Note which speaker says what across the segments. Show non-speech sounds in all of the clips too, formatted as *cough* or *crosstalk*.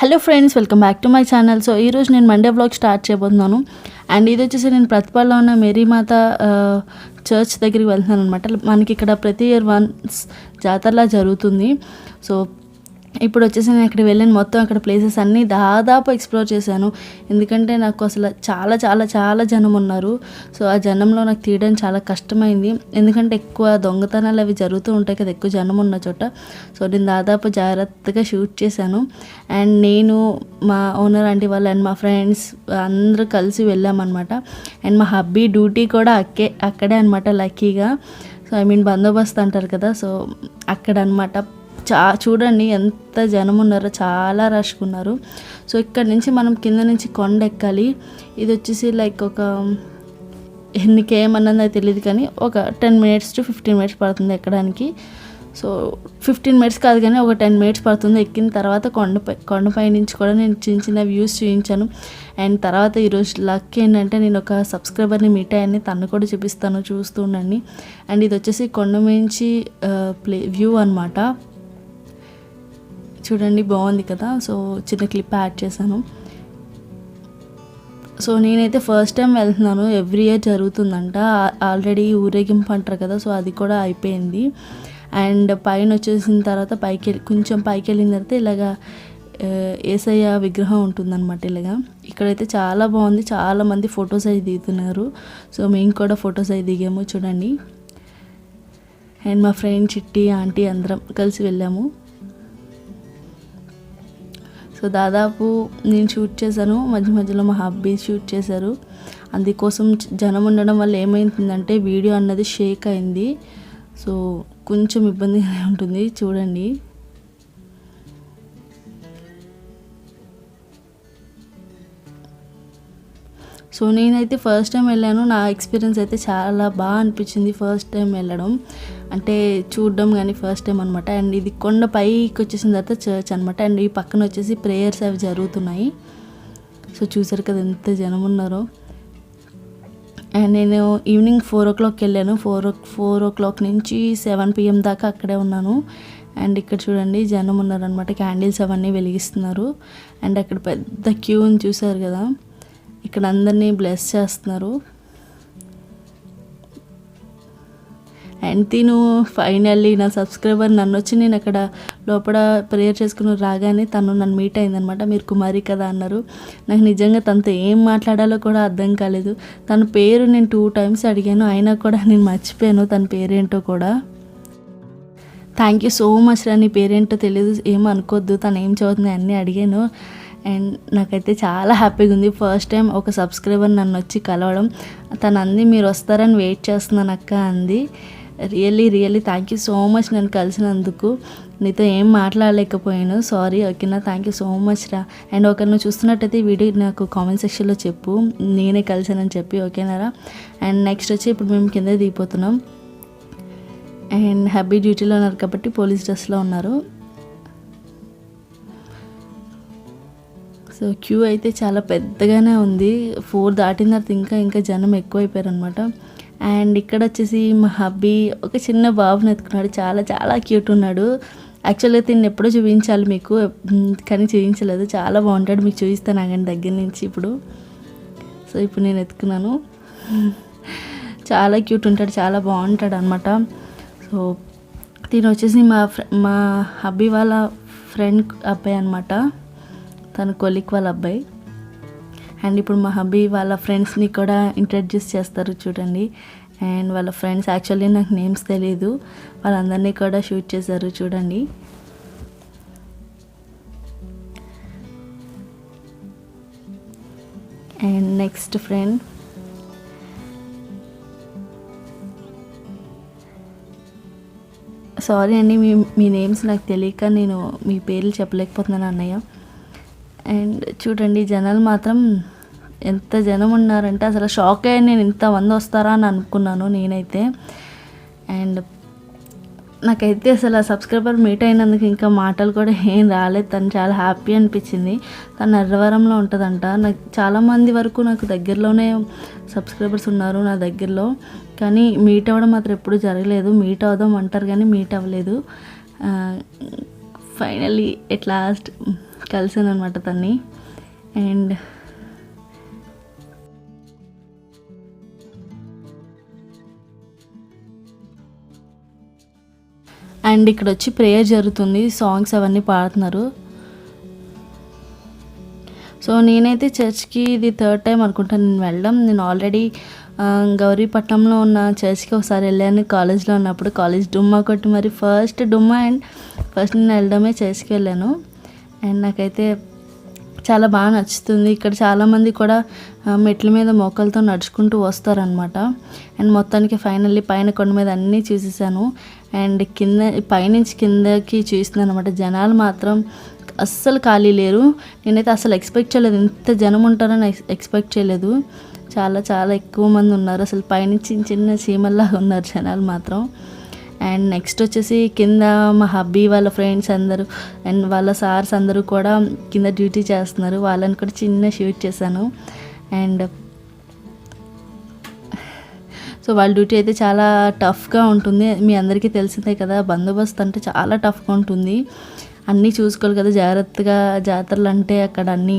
Speaker 1: Hello friends welcome back to my channel so ఈరోజు నేను Monday blog start చేయబోతున్నాను. And ఇది వచ్చేసి నేను ప్రతిపాల్లో ఉన్న మేరీమాత చర్చ్ దగ్గరికి వెళ్తున్నాను అనమాట మనకి ఇక్కడ ప్రతి ఇయర్ వన్స్ జాతరలా జరుగుతుంది. సో ఇప్పుడు వచ్చేసి నేను అక్కడ వెళ్ళిన మొత్తం అక్కడ ప్లేసెస్ అన్నీ దాదాపు ఎక్స్ప్లోర్ చేశాను. ఎందుకంటే నాకు అసలు చాలా చాలా చాలా జనం ఉన్నారు. సో ఆ జనంలో నాకు తీయడం చాలా కష్టమైంది. ఎందుకంటే ఎక్కువ దొంగతనాలు అవి జరుగుతూ ఉంటాయి కదా ఎక్కువ జనం ఉన్న చోట. సో నేను దాదాపు జాగ్రత్తగా షూట్ చేశాను. అండ్ నేను మా ఓనర్ ఆంటీ వాళ్ళు అండ్ మా ఫ్రెండ్స్ అందరూ కలిసి వెళ్ళామన్నమాట. అండ్ మా హబ్బీ డ్యూటీ కూడా అక్కే అక్కడే అనమాట లక్కీగా సో ఐ మీన్ బందోబస్తు అంటారు కదా సో అక్కడ అనమాట చా చూడండి ఎంత జనం ఉన్నారో చాలా రష్గా ఉన్నారు సో ఇక్కడ నుంచి మనం కింద నుంచి కొండ ఎక్కాలి ఇది వచ్చేసి లైక్ ఒక ఎన్నికి తెలియదు కానీ ఒక ten minutes to fifteen minutes పడుతుంది ఎక్కడానికి. సో ఫిఫ్టీన్ మినిట్స్ కాదు కానీ ఒక టెన్ మినిట్స్ పడుతుంది. ఎక్కిన తర్వాత కొండపై కొండపై నుంచి కూడా నేను చిన్న చిన్న వ్యూస్ చూపించాను అండ్ తర్వాత ఈరోజు లక్ ఏంటంటే నేను ఒక సబ్స్క్రైబర్ని మీట్ అయ్యాన్ని తను కూడా చూపిస్తాను చూస్తూ ఉండండి. అండ్ ఇది వచ్చేసి కొండ మించి ప్లే వ్యూ అనమాట చూడండి బాగుంది కదా. సో చిన్న క్లిప్ యాడ్ చేశాను. సో నేనైతే ఫస్ట్ టైం వెళ్తున్నాను. ఎవ్రీ ఇయర్ జరుగుతుందంట. ఆల్రెడీ ఊరేగింపు అంటారు కదా సో అది కూడా అయిపోయింది. అండ్ పైన వచ్చేసిన తర్వాత పైకి వెళ్ళి కొంచెం పైకి వెళ్ళిన తర్వాత ఇలాగా ఏసయ్య విగ్రహం ఉంటుందన్నమాట ఇలాగా. ఇక్కడైతే చాలా బాగుంది. చాలామంది ఫొటోస్ అవి దిగుతున్నారు. సో మేము కూడా ఫొటోస్ అవి దిగాము. చూడండి. అండ్ మా ఫ్రెండ్ చిట్టి ఆంటీ అందరం కలిసి వెళ్ళాము. సో దాదాపు నేను షూట్ చేశాను మధ్య మధ్యలో మా హబ్బీ షూట్ చేశారు. అందుకోసం జనం ఉండడం వల్ల ఏమైందంటే వీడియో అన్నది షేక్ అయింది. సో కొంచెం ఇబ్బందిగానే ఉంటుంది చూడండి. సో నేనైతే ఫస్ట్ టైం వెళ్ళాను నా ఎక్స్పీరియన్స్ అయితే చాలా బాగా అనిపించింది ఫస్ట్ టైం వెళ్ళడం. అంటే చూడడం కానీ ఫస్ట్ టైం అనమాట అండ్ ఇది కొండ పైకి వచ్చేసిన తర్వాత చర్చ్ అనమాట అండ్ ఈ పక్కన వచ్చేసి ప్రేయర్స్ అవి జరుగుతున్నాయి. సో చూసారు కదా ఎంత జనం ఉన్నారో. అండ్ నేను ఈవినింగ్ ఫోర్ ఓ క్లాక్కి వెళ్ళాను. Four o four o'clock నుంచి సెవెన్ పిఎం దాకా అక్కడే ఉన్నాను. అండ్ ఇక్కడ చూడండి జనం ఉన్నారనమాట క్యాండిల్స్ అవన్నీ వెలిగిస్తున్నారు. అండ్ అక్కడ పెద్ద క్యూని చూసారు కదా. ఇక్కడ అందరినీ బ్లెస్ చేస్తున్నారు. అండ్ తిను ఫైనల్లీ నా సబ్స్క్రైబర్ నన్ను వచ్చి నేను అక్కడ లోపల ప్రేయర్ చేసుకుని రాగానే తను నన్ను మీట్ అయిందనమాట మీరు కుమారి కదా అన్నారు. నాకు నిజంగా తనతో ఏం మాట్లాడాలో కూడా అర్థం కాలేదు. తన పేరు నేను టూ టైమ్స్ అడిగాను. అయినా కూడా నేను మర్చిపోయాను తన పేరేంటో కూడా. థ్యాంక్ యూ సో మచ్ రా నీ పేరేంటో తెలియదు ఏం అనుకోవద్దు తను ఏం చదువుతుంది అన్నీ అడిగాను. అండ్ నాకైతే చాలా హ్యాపీగా ఉంది. ఫస్ట్ టైం ఒక సబ్స్క్రైబర్ నన్ను వచ్చి కలవడం. తను అంది మీరు వస్తారని వెయిట్ చేస్తున్నాను అక్క అంది. Really really thank you so much నన్ను కలిసినందుకు నీతో ఏం మాట్లాడలేకపోయాను. సారీ ఓకేనా థ్యాంక్ యూ సో మచ్ రా. అండ్ ఒకరు నువ్వు చూస్తున్నట్టయితే వీడియో నాకు కామెంట్ సెక్షన్లో చెప్పు. నేనే కలిసానని చెప్పి ఓకేనారా అండ్ నెక్స్ట్ వచ్చి ఇప్పుడు మేము కింద దిగిపోతున్నాం. అండ్ హ్యాపీ డ్యూటీలో ఉన్నారు కాబట్టి పోలీస్ డ్రెస్లో ఉన్నారు. సో క్యూ అయితే చాలా పెద్దగానే ఉంది. ఫోర్ దాటిన తర్వాత ఇంకా ఇంకా జనం ఎక్కువైపోయారు అనమాట అండ్ ఇక్కడ వచ్చేసి మా హబ్బీ ఒక చిన్న బాబుని ఎత్తుకున్నాడు. చాలా చాలా క్యూట్ ఉన్నాడు. యాక్చువల్గా దీన్ని ఎప్పుడో చూపించాలి మీకు. కానీ చూపించలేదు. చాలా బాగుంటాడు. మీకు చూపిస్తాను ఆగండి దగ్గర నుంచి ఇప్పుడు. సో ఇప్పుడు నేను ఎత్తుకున్నాను. చాలా క్యూట్ ఉంటాడు. చాలా బాగుంటాడు అనమాట సో దీని వచ్చేసి మా మా హబ్బీ వాళ్ళ ఫ్రెండ్ అబ్బాయి అనమాట తన కొలిక్ వాళ్ళ అబ్బాయి. అండ్ ఇప్పుడు మా హబ్బీ వాళ్ళ ఫ్రెండ్స్ని కూడా ఇంట్రడ్యూస్ చేస్తారు చూడండి. అండ్ వాళ్ళ ఫ్రెండ్స్ యాక్చువల్లీ నాకు నేమ్స్ తెలియదు వాళ్ళందరినీ కూడా షూట్ చేశారు చూడండి. And next friend. సారీ అండి మీ మీ నేమ్స్ నాకు తెలియక నేను మీ పేర్లు చెప్పలేకపోతున్నాను అన్నయ్య. అండ్ చూడండి జనాలు మాత్రం ఎంత జనం ఉన్నారంటే అసలు షాక్ అయ్యి నేను ఇంతమంది వస్తారా అని అనుకున్నాను నేనైతే. అండ్ నాకైతే అసలు ఆ సబ్స్క్రైబర్ మీట్ అయినందుకు ఇంకా మాటలు కూడా ఏం రాలేదు. తను చాలా హ్యాపీ అనిపించింది. తను ఎర్రవరంలో ఉంటుందంట. నాకు చాలామంది వరకు నాకు దగ్గరలోనే సబ్స్క్రైబర్స్ ఉన్నారు నా దగ్గరలో. కానీ మీట్ అవ్వడం మాత్రం ఎప్పుడు జరగలేదు. మీట్ అవుదాం అంటారు కానీ మీట్ అవ్వలేదు. ఫైనలీ ఎట్ లాస్ట్ కలిసాను అనమాట తన్ని. అండ్ అండ్ ఇక్కడ వచ్చి ప్రేయర్ జరుగుతుంది సాంగ్స్ అవన్నీ పాడుతున్నారు. సో నేనైతే చర్చ్కి ఇది థర్డ్ టైం అనుకుంటాను నేను వెళ్ళడం. నేను ఆల్రెడీ గౌరీపట్నంలో ఉన్న చర్చ్కి ఒకసారి వెళ్ళాను కాలేజ్లో ఉన్నప్పుడు. కాలేజ్ డుమ్మా కొట్టి మరి ఫస్ట్ డుమ్మా అండ్ ఫస్ట్ నేను వెళ్ళడమే చర్చ్కి వెళ్ళాను. అండ్ నాకైతే చాలా బాగా నచ్చుతుంది. ఇక్కడ చాలామంది కూడా మెట్ల మీద మోకలతో నడుచుకుంటూ వస్తారనమాట అండ్ మొత్తానికి ఫైనల్లీ పైన కొండ మీద అన్నీ చూసేసాను. అండ్ కింద పైనుంచి కిందకి చూస్తున్నాను అనమాట జనాలు మాత్రం అస్సలు ఖాళీ లేరు. నేనైతే అసలు ఎక్స్పెక్ట్ చేయలేదు. ఇంత జనం ఉంటారని ఎక్స్- ఎక్స్పెక్ట్ చేయలేదు. చాలా చాలా ఎక్కువ మంది ఉన్నారు. అసలు పైనుంచి చిన్న చిన్న చీమల్లాగా ఉన్నారు జనాలు మాత్రం. అండ్ నెక్స్ట్ వచ్చేసి కింద మా హబ్బీ వాళ్ళ ఫ్రెండ్స్ అందరూ అండ్ వాళ్ళ సార్స్ అందరూ కూడా కింద డ్యూటీ చేస్తున్నారు. వాళ్ళని కూడా చిన్న షూట్ చేశాను. అండ్ సో వాళ్ళ డ్యూటీ అయితే చాలా టఫ్గా ఉంటుంది. మీ అందరికీ తెలిసిందే కదా బందోబస్తు అంటే చాలా టఫ్గా ఉంటుంది. అన్నీ చూసుకోవాలి కదా జాగ్రత్తగా జాతరలు అంటే అక్కడ అన్నీ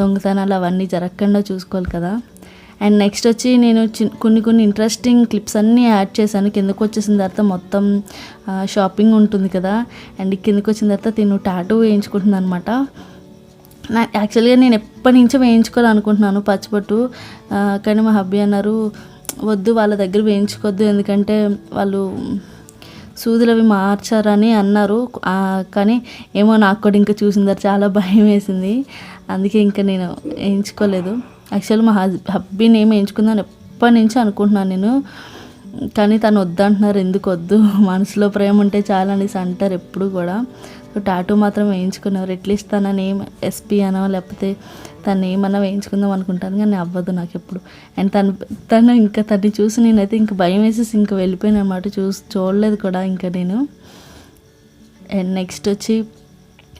Speaker 1: దొంగతనాలు అవన్నీ జరగకుండా చూసుకోవాలి కదా. అండ్ నెక్స్ట్ వచ్చి నేను కొన్ని కొన్ని ఇంట్రెస్టింగ్ క్లిప్స్ అన్నీ యాడ్ చేశాను. కిందకు వచ్చేసిన తర్వాత మొత్తం షాపింగ్ ఉంటుంది కదా అండ్ కిందకు వచ్చిన తర్వాత తిను టాటూ వేయించుకుంటుంది అనమాట నా యాక్చువల్గా నేను ఎప్పటి నుంచో వేయించుకోవాలనుకుంటున్నాను పచ్చిపట్టు. కానీ మా హబ్బీ అన్నారు వద్దు వాళ్ళ దగ్గర వేయించుకోవద్దు ఎందుకంటే వాళ్ళు సూదులు అవి మార్చారని అన్నారు. కానీ ఏమో నాకు కూడా ఇంకా చూసిన తర్వాత చాలా భయం వేసింది. అందుకే ఇంకా నేను వేయించుకోలేదు. యాక్చువల్ మా హస్ హబ్బీని ఏమి వేయించుకుందాని ఎప్పటి నుంచి అనుకుంటున్నాను నేను. కానీ తను వద్దంటున్నారు ఎందుకు వద్దు? *laughs* మనసులో ప్రేమ ఉంటే చాలా అనేసి అంటారు ఎప్పుడు కూడా. టాటూ మాత్రం వేయించుకున్నారు. అట్లీస్ట్ తన నేమ్ ఎస్పీ అనో లేకపోతే తను ఏమన్నా వేయించుకుందాం అనుకుంటాను కానీ అవ్వదు నాకు ఎప్పుడు. అండ్ తను తను ఇంకా తన్ని చూసి నేనైతే ఇంకా భయం వేసేసి ఇంకా వెళ్ళిపోయాను అనమాట చూసి చూడలేదు కూడా ఇంకా నేను. అండ్ నెక్స్ట్ వచ్చి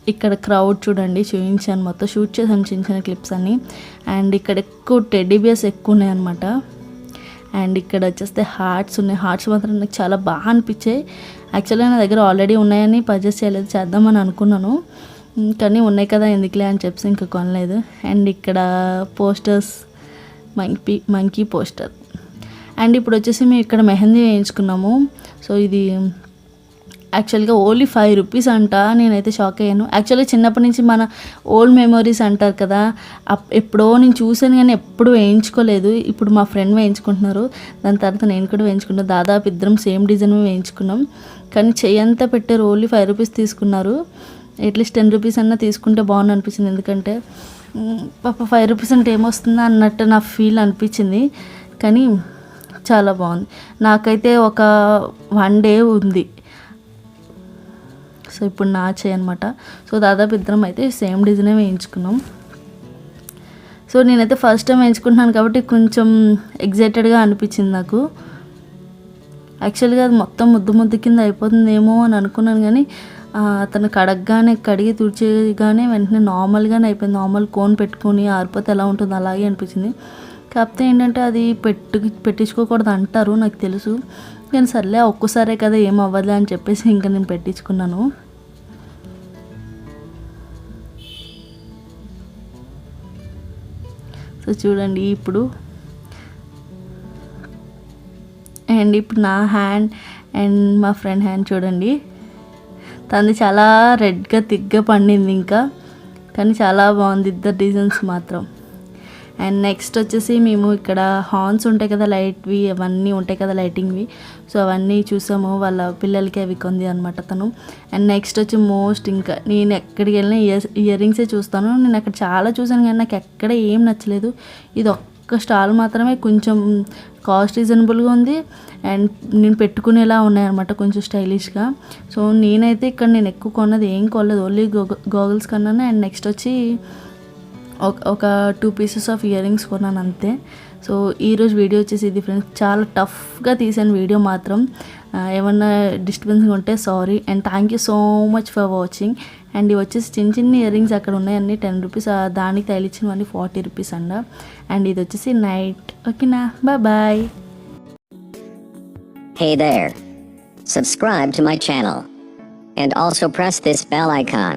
Speaker 1: ఇక్కడ క్రౌడ్ చూడండి. చూపించాను మొత్తం. షూట్ చేసాను చిన్న చిన్న క్లిప్స్ అన్ని. అండ్ ఇక్కడ ఎక్కువ టెడ్డీ బియర్స్ ఎక్కువ ఉన్నాయన్నమాట. అండ్ ఇక్కడ వచ్చేస్తే హార్ట్స్ ఉన్నాయి. హార్ట్స్ మాత్రం నాకు చాలా బాగా అనిపించాయి. యాక్చువల్గా నా దగ్గర ఆల్రెడీ ఉన్నాయని పర్చేస్ చేయలేదు చేద్దామని అనుకున్నాను. కానీ ఉన్నాయి కదా ఎందుకులే అని చెప్పి ఇంకా కొనలేదు. అండ్ ఇక్కడ posters monkey monkey poster and ఇప్పుడు వచ్చేసి మేము ఇక్కడ మెహందీ వేయించుకున్నాము. సో ఇది యాక్చువల్గా ఓన్లీ ఫైవ్ రూపీస్ అంట నేనైతే షాక్ అయ్యాను. యాక్చువల్గా చిన్నప్పటి నుంచి మన ఓల్డ్ మెమరీస్ అంటారు కదా అప్- ఎప్పుడో నేను చూసాను కానీ ఎప్పుడు వేయించుకోలేదు. ఇప్పుడు మా ఫ్రెండ్ వేయించుకుంటున్నారు. దాని తర్వాత నేను కూడా వేయించుకున్నాను దాదాపు ఇద్దరం సేమ్ డిజైన్ వేయించుకున్నాం. కానీ చెయ్యంతా పెట్టారు. ఓన్లీ ఫైవ్ రూపీస్ తీసుకున్నారు. అట్లీస్ట్ టెన్ రూపీస్ అన్నా తీసుకుంటే బాగుంది అనిపించింది. ఎందుకంటే పాప ఫైవ్ రూపీస్ అంటే ఏమొస్తుందా అన్నట్టు నా ఫీల్ అనిపించింది. కానీ చాలా బాగుంది. నాకైతే ఒక వన్ డే ఉంది. సో ఇప్పుడు నా చేయి అనమాట సో దాదాపు ఇద్దరం అయితే సేమ్ డిజైనే వేయించుకున్నాం. సో నేనైతే ఫస్ట్ టైం వేయించుకుంటున్నాను కాబట్టి కొంచెం ఎగ్జైటెడ్గా అనిపించింది నాకు. యాక్చువల్గా అది మొత్తం ముద్దు ముద్దు కింద అయిపోతుందేమో అని అనుకున్నాను కానీ అతను కడగగానే కడిగి తుడిచేయగానే వెంటనే నార్మల్గానే అయిపోయింది. నార్మల్ కోన్ పెట్టుకొని ఆరిపోతే ఎలా ఉంటుందో అలాగే అనిపించింది. కాకపోతే ఏంటంటే అది పెట్టు పెట్టించుకోకూడదు అంటారు నాకు తెలుసు. నేను సర్లే ఒక్కసారే కదా ఏం అవ్వదులే అని చెప్పేసి ఇంకా నేను పెట్టించుకున్నాను. సో చూడండి ఇప్పుడు. అండ్ ఇప్పుడు నా హ్యాండ్ అండ్ మా ఫ్రెండ్ హ్యాండ్ చూడండి. తనది చాలా రెడ్గా తిగ్గా పండింది ఇంకా. కానీ చాలా బాగుంది ఇద్దరు డిజైన్స్ మాత్రం. అండ్ నెక్స్ట్ వచ్చేసి మేము ఇక్కడ హార్న్స్ ఉంటాయి కదా లైట్వి అవన్నీ ఉంటాయి కదా లైటింగ్వి సో అవన్నీ చూసాము. వాళ్ళ పిల్లలకి అవి కొంది అనమాట తను అండ్ నెక్స్ట్ వచ్చి మోస్ట్ ఇంకా నేను ఎక్కడికి వెళ్ళినా ఇయర్ ఇయర్ రింగ్సే చూస్తాను. నేను అక్కడ చాలా చూసాను కానీ నాకు ఎక్కడ ఏం నచ్చలేదు. ఇది ఒక్క స్టాల్ మాత్రమే కొంచెం కాస్ట్ రీజనబుల్గా ఉంది. అండ్ నేను పెట్టుకునేలా ఉన్నాయన్నమాట కొంచెం స్టైలిష్గా సో నేనైతే ఇక్కడ నేను ఎక్కువ కొన్నది ఏం కొనలేదు. ఓన్లీ గోగల్స్ కన్నాను. అండ్ నెక్స్ట్ వచ్చి ఒక two pieces of ear rings కొన్నాను అంతే. సో ఈరోజు వీడియో వచ్చేసి ఇది ఫ్రెండ్స్ చాలా టఫ్గా తీసాను వీడియో మాత్రం. ఏమన్నా డిస్టర్బెన్స్ ఉంటే sorry and thank you so much for watching and ఇవి వచ్చేసి చిన్న చిన్న ఇయర్ రింగ్స్ అక్కడ ఉన్నాయన్నీ టెన్ రూపీస్ దానికి తగిలిచ్చినవన్నీ ఫార్టీ రూపీస్ అండ అండ్ ఇది వచ్చేసి నైట్ ఓకేనా bye bye
Speaker 2: Hey there. Subscribe to my channel. And also press this bell icon.